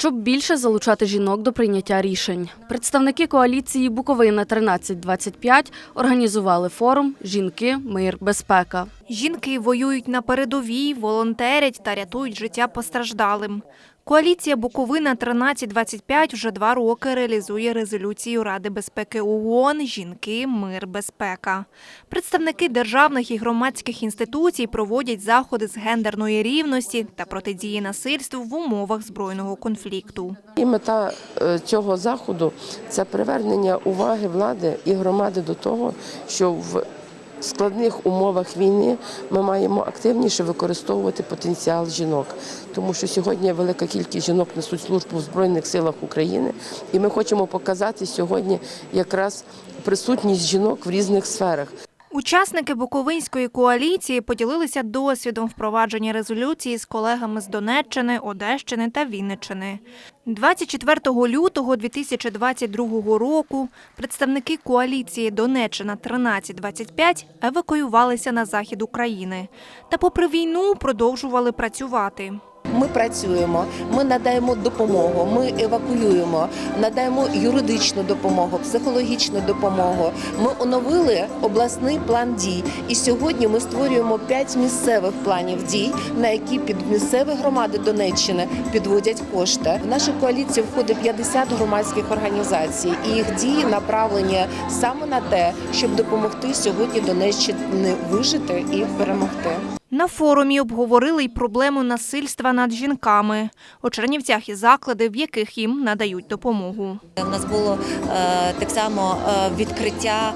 щоб більше залучати жінок до прийняття рішень. Представники коаліції Буковина 1325 організували форум Жінки, мир, безпека. Жінки воюють на передовій, волонтерять та рятують життя постраждалим. Коаліція Буковина 1325 вже два роки реалізує резолюцію Ради безпеки ООН «Жінки, мир, безпека». Представники державних і громадських інституцій проводять заходи з гендерної рівності та протидії насильству в умовах збройного конфлікту. І мета е, цього заходу це привернення уваги влади і громади до того, що в складних умовах війни ми маємо активніше використовувати потенціал жінок, тому що сьогодні велика кількість жінок несуть службу в збройних силах України, і ми хочемо показати сьогодні якраз присутність жінок в різних сферах. Учасники Буковинської коаліції поділилися досвідом впровадження резолюції з колегами з Донеччини, Одещини та Вінниччини. 24 лютого 2022 року представники коаліції Донеччина 1325 евакуювалися на захід України та, попри війну, продовжували працювати. Ми працюємо, ми надаємо допомогу, ми евакуюємо, надаємо юридичну допомогу, психологічну допомогу. Ми оновили обласний план дій. І сьогодні ми створюємо п'ять місцевих планів дій, на які під місцеві громади Донеччини підводять кошти. В нашу коаліцію входить 50 громадських організацій, і їх дії направлені саме на те, щоб допомогти сьогодні Донеччині вижити і перемогти. На форумі обговорили й проблему насильства над жінками. У Чернівцях і заклади, в яких їм надають допомогу. У нас було е, так само е, відкриття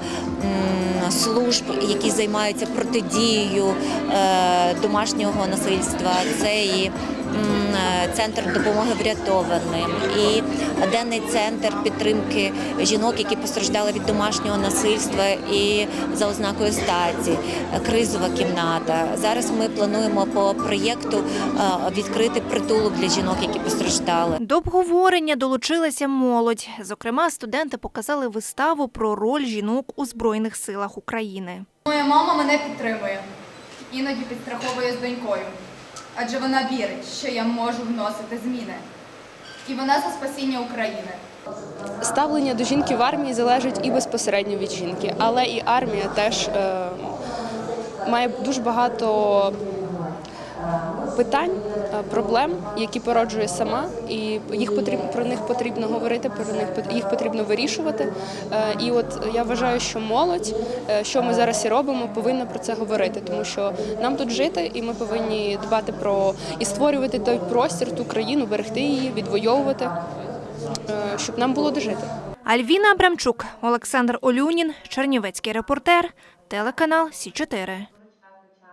служб, які займаються протидією е, домашнього насильства. Це і центр допомоги врятованим, і денний центр підтримки жінок, які постраждали від домашнього насильства і за ознакою статі, кризова кімната. Зараз ми плануємо по проєкту е, відкрити притулок для жінок, які постраждали. До обговорення долучилася молодь. Зокрема, студенти показали виставу про роль жінок у Збройних силах України. Моя мама мене підтримує, іноді підстраховує з донькою, адже вона вірить, що я можу вносити зміни. І вона за спасіння України. Ставлення до жінки в армії залежить і безпосередньо від жінки, але і армія теж е, має дуже багато питань, е, проблем, які породжує сама, і їх потрібно про них потрібно говорити, про них їх потрібно вирішувати. Е, і от я вважаю, що молодь, е, що ми зараз і робимо, повинна про це говорити, тому що нам тут жити, і ми повинні дбати про і створювати той простір, ту країну, берегти її, відвоювати, щоб нам було де жити. Альвіна Абрамчук, Олександр Олюнін, Чернівецький репортер, телеканал Сі 4